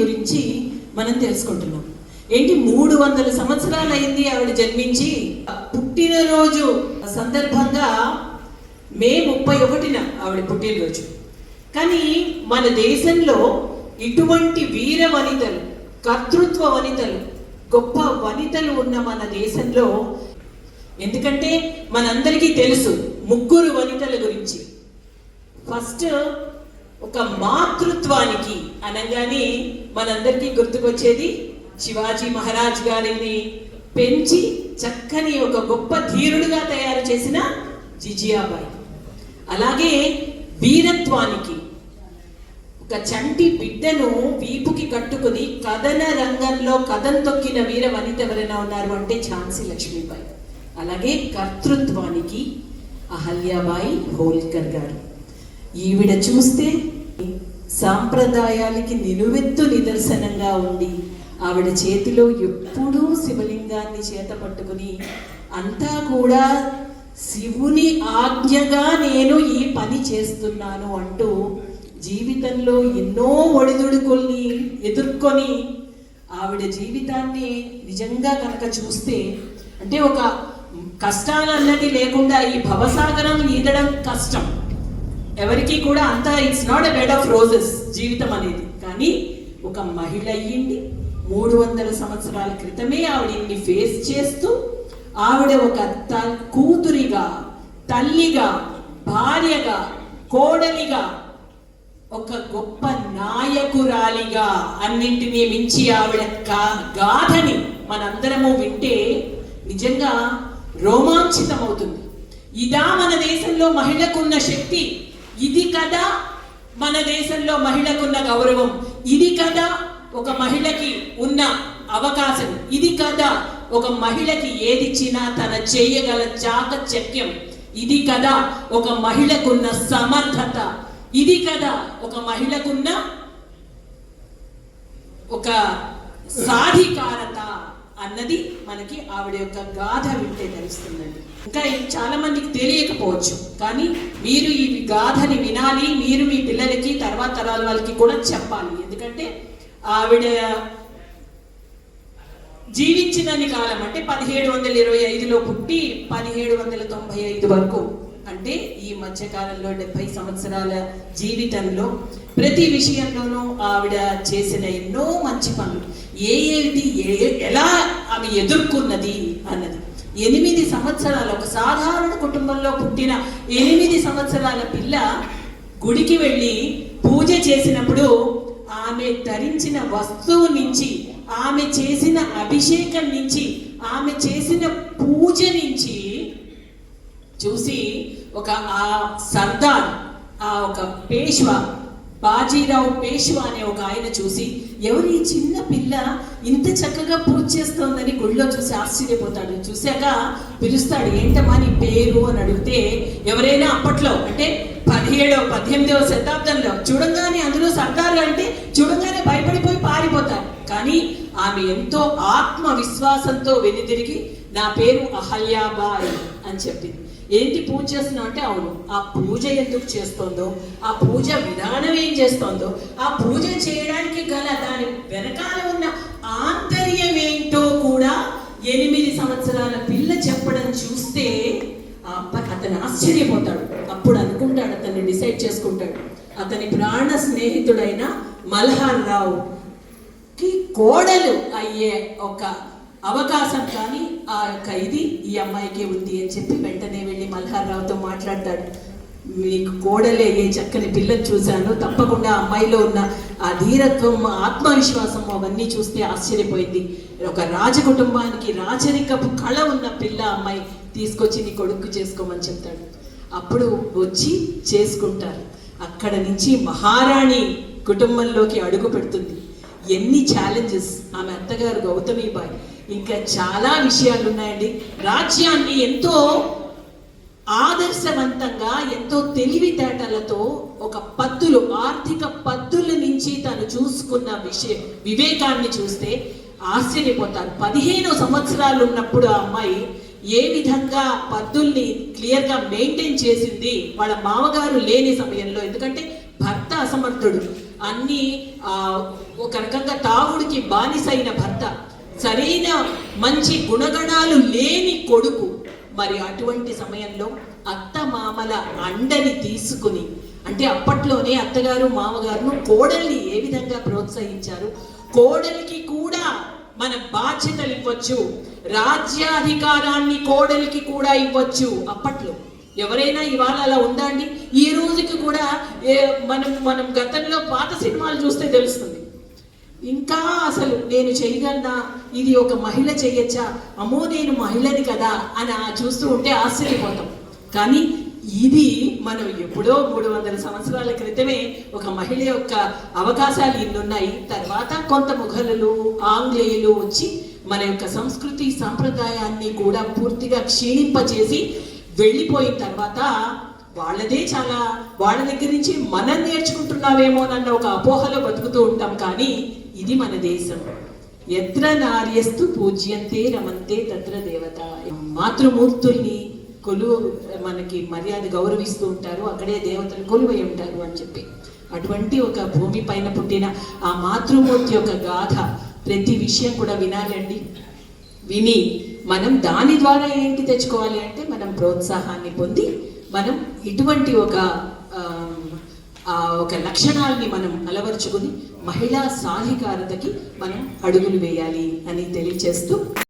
గురించి మనం తెలుసుకుంటున్నాం. ఏంటి మూడు వందల సంవత్సరాలు అయింది ఆవిడ జన్మించి? పుట్టినరోజు సందర్భంగా మే ముప్పై ఒకటిన ఆవిడ పుట్టినరోజు. కానీ మన దేశంలో ఇటువంటి వీర వనితలు కర్తృత్వ వనితలు గొప్ప వనితలు ఉన్న మన దేశంలో ఎందుకంటే మనందరికీ తెలుసు ముగ్గురు వనితల గురించి. ఫస్ట్ ఒక మాతృత్వానికి అనగానే మనందరికీ గుర్తుకొచ్చేది శివాజీ మహారాజ్ గారిని పెంచి చక్కని ఒక గొప్ప ధీరుడుగా తయారు చేసిన జిజియాబాయి. అలాగే వీరత్వానికి ఒక చంటి బిడ్డను వీపుకి కట్టుకుని కథన రంగంలో కథం తొక్కిన వీర వనిత ఎవరైనా ఉన్నారు అంటే ఝాన్సీ లక్ష్మీబాయి. అలాగే కర్తృత్వానికి అహల్యాబాయి హోల్కర్ గారు. ఈవిడ చూస్తే సాంప్రదాయాలకి నిలువెత్తు నిదర్శనంగా ఉండి ఆవిడ చేతిలో ఎప్పుడూ శివలింగాన్ని చేత పట్టుకుని అంతా కూడా శివుని ఆజ్ఞగా నేను ఈ పని చేస్తున్నాను అంటూ జీవితంలో ఎన్నో ఒడిదుడుకుల్ని ఎదుర్కొని ఆవిడ జీవితాన్ని నిజంగా కనుక చూస్తే అంటే ఒక కష్టాలన్నది లేకుండా ఈ భవసాగరం ఈదడం కష్టం. ఎవరికి కూడా అంత it's not a bed of roses జీవితం అనేది. కానీ ఒక మహిళ అయ్యింది మూడు వందల సంవత్సరాల క్రితమే ఆవిడని ఫేస్ చేస్తూ ఆవిడ ఒక త కూతురిగా తల్లిగా భార్యగా కోడలిగా ఒక గొప్ప నాయకురాలిగా అన్నింటినీ మించి ఆవిడ కా గాథని మనందరము వింటే నిజంగా రోమాంచితమవుతుంది. ఇదా మన దేశంలో మహిళకున్న శక్తి. ఇది కదా మన దేశంలో మహిళకున్న గౌరవం. ఇది కదా ఒక మహిళకి ఉన్న అవకాశం. ఇది కదా ఒక మహిళకి ఏదిచ్చినా తన చేయగల చాకచక్యం. ఇది కదా ఒక మహిళకున్న సమర్థత. ఇది కదా ఒక మహిళకున్న ఒక సాధికారత. అన్నది మనకి ఆవిడ యొక్క గాథ వింటే తెలుస్తుందండి. ఇంకా ఇది చాలా మందికి తెలియకపోవచ్చు కానీ మీరు ఈ గాథని వినాలి మీరు మీ పిల్లలకి తర్వాత తరాల వాళ్ళకి కూడా చెప్పాలి. ఎందుకంటే ఆవిడ జీవించినన్ని కాలం అంటే పదిహేడు వందల ఇరవై ఐదులో పుట్టి పదిహేడు వందల తొంభై ఐదు వరకు అంటే ఈ మధ్యకాలంలో డెబ్బై సంవత్సరాల జీవితంలో ప్రతి విషయంలోనూ ఆవిడ చేసిన ఎన్నో మంచి పనులు. ఏ ఏది ఏ- ఎలా ఆమె ఎదుర్కొన్నది అన్నది. ఎనిమిది సంవత్సరాలు ఒక సాధారణ కుటుంబంలో పుట్టిన ఎనిమిది సంవత్సరాల పిల్ల గుడికి వెళ్ళి పూజ చేసినప్పుడు ఆమె ధరించిన వస్తువు నుంచి ఆమె చేసిన అభిషేకం నుంచి ఆమె చేసిన పూజ నుంచి చూసి ఒక ఆ సర్దార్ ఆ ఒక పేష్వా బాజీరావు పేష్వా అనే ఒక ఆయన చూసి ఎవరు ఈ చిన్న పిల్ల ఇంత చక్కగా పూజ చేస్తోందని గుళ్ళో చూసి ఆశ్చర్యపోతాడు. చూశాక పిలుస్తాడు ఏంటమ్మా నీ పేరు? అని అడిగితే ఎవరైనా అప్పట్లో అంటే పదిహేడవ పద్దెనిమిదవ శతాబ్దంలో చూడంగానే అందులో సర్దారు అంటే చూడంగానే భయపడిపోయి పారిపోతారు. కానీ ఆమె ఎంతో ఆత్మవిశ్వాసంతో వెనుదిరిగి నా పేరు అహల్యాబాయ్ అని చెప్పింది. ఏంటి పూజ చేస్తున్నావు అంటే అవును. ఆ పూజ ఎందుకు చేస్తోందో ఆ పూజ విధానం ఏం చేస్తోందో ఆ పూజ చేయడానికి గల దాని వెనకాల ఉన్న ఆంతర్యం ఏంటో కూడా ఎనిమిది సంవత్సరాల పిల్ల చెప్పడం చూస్తే ఆ అతను ఆశ్చర్యపోతాడు. అప్పుడు అనుకుంటాడు అతన్ని డిసైడ్ చేసుకుంటాడు. అతని ప్రాణ స్నేహితుడైన మల్హార్ రావు కి కోడలు అయ్యే ఒక అవకాశం కానీ ఆ యొక్క ఇది ఈ అమ్మాయికి ఉంది అని చెప్పి వెంటనే వెళ్ళి మల్హార్ రావుతో మాట్లాడతాడు. మీకు కోడలే ఏ చక్కని పిల్లని చూశాను తప్పకుండా అమ్మాయిలో ఉన్న ఆ ధీరత్వం ఆత్మవిశ్వాసం అవన్నీ చూస్తే ఆశ్చర్యపోయింది. ఒక రాజకుటుంబానికి రాచరికపు కళ ఉన్న పిల్ల అమ్మాయి తీసుకొచ్చి నీ కొడుకు చేసుకోమని చెప్తాడు. అప్పుడు వచ్చి చేసుకుంటారు. అక్కడ నుంచి మహారాణి కుటుంబంలోకి అడుగు పెడుతుంది. ఎన్ని ఛాలెంజెస్ ఆమె అత్తగారు గౌతమిబాయ్. ఇంకా చాలా విషయాలు ఉన్నాయండి రాజ్యాన్ని ఎంతో ఆదర్శవంతంగా ఎంతో తెలివితేటలతో ఒక పద్దులు ఆర్థిక పద్దుల నుంచి తను చూసుకున్న విషయం వివేకాన్ని చూస్తే ఆశ్చర్యపోతారు. పదిహేను సంవత్సరాలు ఉన్నప్పుడు ఆ అమ్మాయి ఏ విధంగా పద్దుల్ని క్లియర్గా మెయింటైన్ చేసింది? వాళ్ళ మామగారు లేని సమయంలో. ఎందుకంటే భర్త అసమర్థుడు. అన్ని ఒక రకంగా తాగుడికి బానిసైన భర్త సరైన మంచి గుణగణాలు లేని కొడుకు. మరి అటువంటి సమయంలో అత్త మామల అండని తీసుకుని అంటే అప్పట్లోనే అత్తగారు మామగారును కోడల్ని ఏ విధంగా ప్రోత్సహించారు? కోడలికి కూడా మన బాధ్యతలు ఇవ్వచ్చు. రాజ్యాధికారాన్ని కోడలికి కూడా ఇవ్వచ్చు అప్పట్లో. ఎవరైనా ఇవాళ అలా ఉందండి ఈ రోజుకి కూడా ఏ, మనం మనం గతంలో పాత సినిమాలు చూస్తే తెలుస్తుంది. ఇంకా అసలు నేను చేయగలనా? ఇది ఒక మహిళ చేయొచ్చా? అమ్మో నేను మహిళని కదా అని చూస్తూ ఉంటే ఆశ్చర్యపోతాం. కానీ ఇది మనం ఎప్పుడో మూడు వందల సంవత్సరాల క్రితమే ఒక మహిళ యొక్క అవకాశాలు ఇన్నున్నాయి తర్వాత కొంత ముఘలులు ఆంగ్లేయులు వచ్చి మన యొక్క సంస్కృతి సాంప్రదాయాన్ని కూడా పూర్తిగా క్షీణింపజేసి వెళ్ళిపోయిన తర్వాత వాళ్ళదే చాలా వాళ్ళ దగ్గర నుంచి మనం నేర్చుకుంటున్నావేమోనన్న ఒక అపోహలో బతుకుతూ ఉంటాం కానీ ఇది మన దేశం. ఎత్ర నార్యస్తు పూజ్యంతే రమంతే తత్ర దేవత. మాతృమూర్తుల్ని కొలు మనకి మర్యాద గౌరవిస్తూ ఉంటారు అక్కడే దేవతలు కొలువై ఉంటారు అని చెప్పి. అటువంటి ఒక భూమి పైన పుట్టిన ఆ మాతృమూర్తి యొక్క గాథ ప్రతి విషయం కూడా వినాలండి. విని మనం దాని ద్వారా ఏంటి తెచ్చుకోవాలి అంటే మనం ప్రోత్సాహాన్ని పొంది మనం ఇటువంటి ఒక ఆ ఒక లక్షణాలని మనం అలవరుచుకుని మహిళా సాధికారతకి మనం అడుగులు వేయాలి అని తెలియచేస్తూ